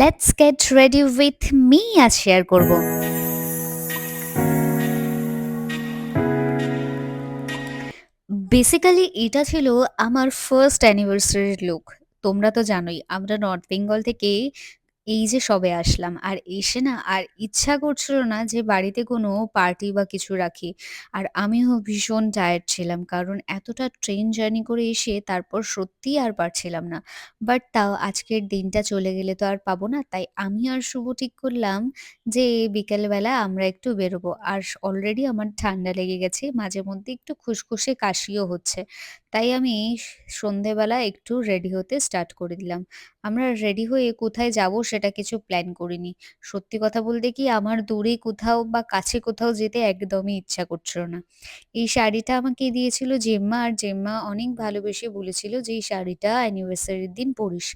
Let's get ready with me আজ share করব। Basically এটা ছিল আমার ফার্স্ট অ্যানিভার্সারির লুক। তোমরা তো জানোই, আমরা নর্থ বেঙ্গল থেকে এই যে সবে আসলাম। আর এসে না আর ইচ্ছা করছিল না যে বাড়িতে কোনো পার্টি বা কিছু রাখি। আর আমিও ভীষণ টায়ার্ড ছিলাম। কারণ এতটা ট্রেন জার্নি করে এসে তারপর সত্যিই আর পারছিলাম না। বাট তাও আজকের দিনটা চলে গেলে তো আর পাবো না। তাই আমি আর শুভ ঠিক করলাম যে বিকেলবেলা আমরা একটু বেরোবো। আর অলরেডি আমার ঠান্ডা লেগে গেছে। মাঝে মধ্যে একটু খুসখুসে কাশিও হচ্ছে। তাই আমি সন্ধেবেলা একটু রেডি হতে স্টার্ট করে দিলাম। আমরা রেডি হয়ে কোথায় যাব সেটা কিছু প্ল্যান করিনি। সত্যি কথা বলতে কি আমার দূরে কোথাও বা কাছে কোথাও যেতে একদমই ইচ্ছা করছিল না। এই শাড়িটা আমাকে দিয়েছিল জেম্মা আর জেম্মা অনেক ভালোবেসে বলেছিল যে, "এই শাড়িটা অ্যানিভার্সারির দিন পরিস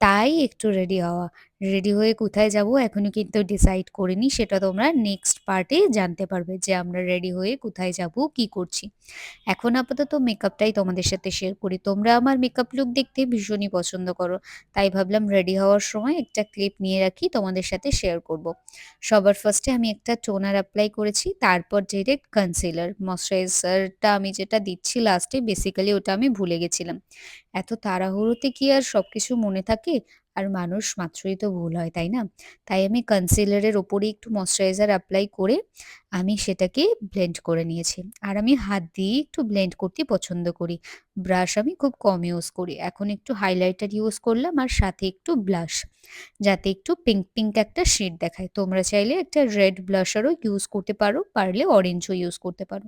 তাই একটু রেডি হওয়া। রেডি হয়ে কোথায় যাব এখনও কিন্তু ডিসাইড করিনি। সেটা তোমরা নেক্সট পার্টে জানতে পারবে যে আমরা রেডি হয়ে কোথায় যাব, কি করছি। এখন আপাতত মেকআপটাই তোমাদের সাথে শেয়ার করি। তোমরা আমার মেকআপ লুক দেখতে ভীষণই পছন্দ করো। তাই ভাবলাম রেডি হওয়ার সময় একটা ক্লিপ নিয়ে রাখি তোমাদের সাথে শেয়ার করব। সবার ফার্স্টে আমি একটা টোনার অ্যাপ্লাই করেছি। তারপর ডিরেক্ট কনসিলার। ময়েশ্চারাইজারটা আমি যেটা দিচ্ছি লাস্টে বেসিক্যালি ওটা আমি ভুলে গেছিলাম। এত তাড়াহুড়োতে কি আর সবকিছু মনে থাকে? আর মানুষ মাত্রই তো ভুল হয়, তাই না? তাই আমি কনসিলারের ওপরে একটু ময়শ্চারাইজার অ্যাপ্লাই করে আমি সেটাকে ব্লেন্ড করে নিয়েছি। আর আমি হাত দিয়ে একটু ব্লেন্ড করতে পছন্দ করি। ব্রাশ আমি খুব কম ইউজ করি। এখন একটু হাইলাইটার ইউজ করলাম আর সাথে একটু ব্লাশ। যাতে একটু পিঙ্ক, পিঙ্ক একটা শেড দেখায়। তোমরা চাইলে একটা রেড ব্লাশারও ইউজ করতে পারো, পারলে অরেঞ্জও ইউজ করতে পারো।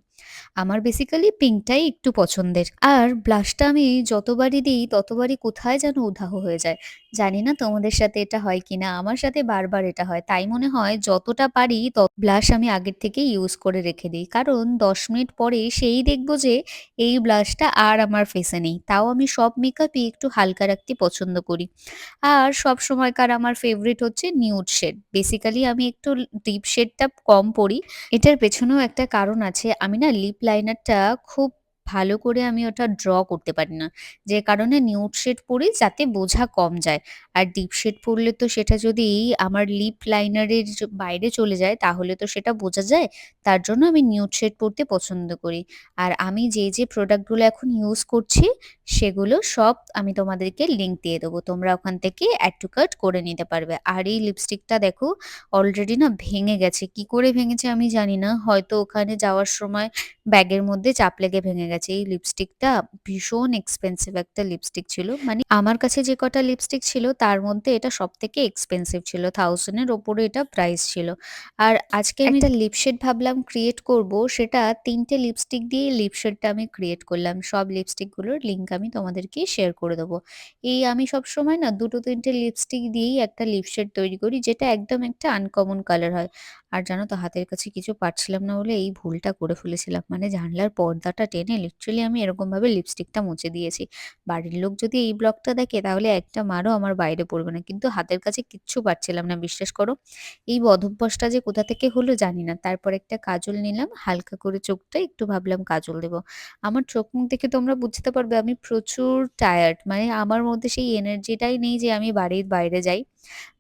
আমার বেসিক্যালি পিঙ্কটাই একটু পছন্দের। আর ব্লাশটা আমি যতবারই দিই ততবারই কোথায় যেন উধাও হয়ে যায়। জানি না তোমাদের সাথে এটা হয় কিনা? আমার সাথে বারবার এটা হয়। তাই মনে হয় যতটা পারি ত ব্লাশ আমি আগের থেকেই ইউজ করে রেখে দিই। কারণ ১০ মিনিট পরে সেই দেখব যে এই ব্লাশটা আর আমার ফেসে নেই। তাও আমি সব মেকআপই একটু হালকা রাখতে পছন্দ করি। আর সব সময়কার আমার ফেভারিট হচ্ছে নিউড শেড। বেসিক্যালি আমি একটু ডিপ শেডটা কম পরি এটার পেছনেও একটা কারণ আছে। আমি না লিপ লাইনারটা খুব ভালো করে আমি ওটা ড্র করতে পারি না। যে কারণে নিউড শেড পড়ি যাতে বোঝা কম যায়। আর ডিপ শেড পড়লে তো সেটা যদি আমার লিপ লাইনারের বাইরে চলে যায় তাহলে তো সেটা বোঝা যায়। তার জন্য আমি নিউড শেড পড়তে পছন্দ করি। আর আমি যে, যে প্রোডাক্টগুলো এখন ইউজ করছি সেগুলো সব আমি তোমাদেরকে লিঙ্ক দিয়ে দেবো। তোমরা ওখান থেকে অ্যাড টু কার্ট করে নিতে পারবে। আর এই লিপস্টিকটা দেখো অলরেডি না ভেঙে গেছে। কি করে ভেঙেছে আমি জানি না। হয়তো ওখানে যাওয়ার সময় ব্যাগের মধ্যে চাপ লেগে ভেঙে গেছে। এই লিপস্টিকটা ভীষণ এক্সপেন্সিভ একটা লিপস্টিক ছিল। মানে আমার কাছে যে কটা লিপস্টিক ছিল তার মধ্যে এটা সব থেকে এক্সপেন্সিভ ছিল। 1000 এর ওপরে এটা প্রাইস ছিল। আর আজকে আমি একটা লিপ শেড ভাবলাম ক্রিয়েট করব। সেটা তিনটে লিপস্টিক দিয়ে লিপ শেডটা আমি ক্রিয়েট করলাম। সব লিপস্টিকগুলোর লিঙ্ক আমি তোমাদেরকে শেয়ার করে দেবো। এই আমি সবসময় না দুটো তিনটে লিপস্টিক দিয়েই একটা লিপ শেড তৈরি করি যেটা একদম একটা আনকমন কালার হয়। আর জানো তো হাতের কাছে কিছু পাচ্ছিলাম না বলে এই ভুলটা করে ফেলেছিলাম। মানে জানলার পর্দাটা টেনে লিটারেলি আমি এরকমভাবে লিপস্টিকটা মুছে দিয়েছি। বাড়ির লোক যদি এই ব্লগটা দেখে, তাহলে একটা মারও আমার বাইরে পড়বে না। কিন্তু হাতের কাছে কিচ্ছু পাচ্ছিলাম না, বিশ্বাস করো। এই বদভ্যাসটা যে কোথা থেকে হলো জানি না। তারপর একটা কাজল নিলাম, হালকা করে চোখটা একটু ভাবলাম কাজল দেব। আমার চোখ মুখ দেখে তোমরা বুঝতে পারবে আমি প্রচুর টায়ার্ড। মানে আমার মধ্যে সেই এনার্জিটাই নেই যে আমি বাড়ির বাইরে যাই।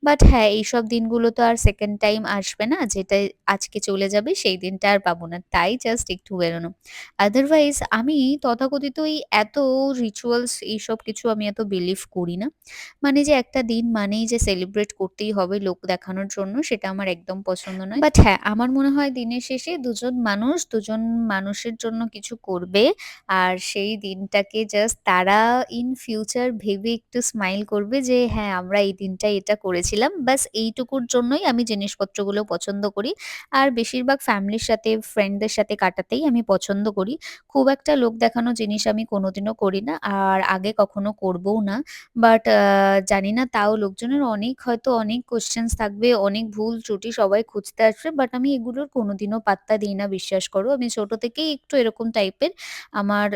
বাট হ্যাঁ, এইসব দিনগুলো তো আর সেকেন্ড টাইম আসবে না। যেটা আজকে চলে যাবে সেই দিনটা আর পাবো না। তাই জাস্ট একটু বেরোনো। আদারওয়াইজ আমি তথাকথিত এই এত রিচুয়ালস এইসব কিছু আমি এত বিলিভ করি না। মানে যে একটা দিন মানেই যে সেলিব্রেট করতেই হবে লোক দেখানোর জন্য সেটা আমার একদম পছন্দ নয়। বাট হ্যাঁ, আমার মনে হয় দিনের শেষে দুজন মানুষ দুজন মানুষের জন্য কিছু করবে। আর সেই দিনটাকে জাস্ট তারা ইন ফিউচার ভেবে একটু স্মাইল করবে যে হ্যাঁ, আমরা এই দিনটায় এটা করেছিলাম। ব্যাস এইটুকুর জন্যই আমি জিনিসপত্রগুলো পছন্দ করি। আর বেশিরভাগ ফ্যামিলির সাথে ফ্রেন্ডদের সাথে কাটাতেই আমি পছন্দ করি। খুব একটা লোক দেখানো জিনিস আমি কোনোদিনও করি না। আর আগে কখনো করবও না। বাট জানি না তাও লোকজনের অনেক হয়তো অনেক কোয়েশ্চেনস থাকবে, অনেক ভুল ত্রুটি সবাই খুঁজতে আসবে। বাট আমি এগুলোর কোনোদিনও পাত্তা দিই না বিশ্বাস করো। আমি ছোট থেকেই একটু এরকম টাইপের। আমার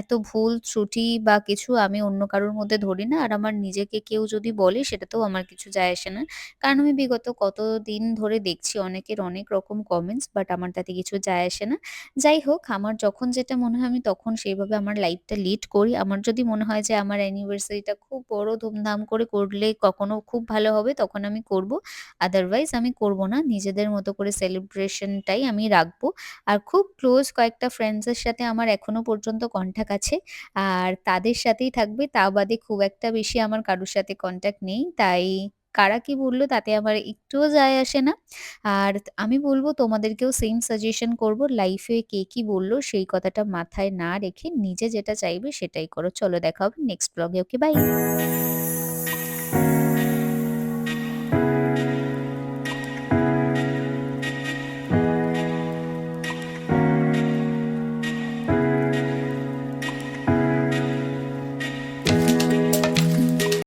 এত ভুল ত্রুটি বা কিছু আমি অন্য কারোর মধ্যে ধরি না। আর আমার নিজেকে কেউ যদি বলে সেটাতেও আমার আমার কিছু যায় আসে না। কারণ আমি বিগত কতদিন ধরে দেখছি অনেকের অনেক রকম কমেন্টস বাট আমার তাতে কিছু যায় আসে না। যাই হোক, আমার যখন যেটা মনে হয় আমি তখন সেইভাবে আমার লাইফটা লিড করি। আমার যদি মনে হয় যে আমার অ্যানিভার্সারিটা খুব বড় ধুমধাম করে করলে কখনো খুব ভালো হবে, তখন আমি করব। আদারওয়াইজ আমি করব না। নিজেদের মতো করে সেলিব্রেশনটাই আমি রাখব। আর খুব ক্লোজ কয়েকটা ফ্রেন্ডসের সাথে আমার এখনও পর্যন্ত কনট্যাক্ট আছে। আর তাদের সাথেই থাকবে। তা বাদে খুব একটা বেশি আমার কারোর সাথে কনট্যাক্ট নেই। তাই কারা কি বলল তাতে আমার একটুও যায় আসে না। আর আমি বলব তোমাদেরকেও সেম সাজেশন করব লাইফে কে কি বলল সেই কথাটা মাথায় না রেখে নিজে যেটা চাইবে সেটাই করো। চলো দেখা হবে নেক্সট ব্লগে। Okay bye.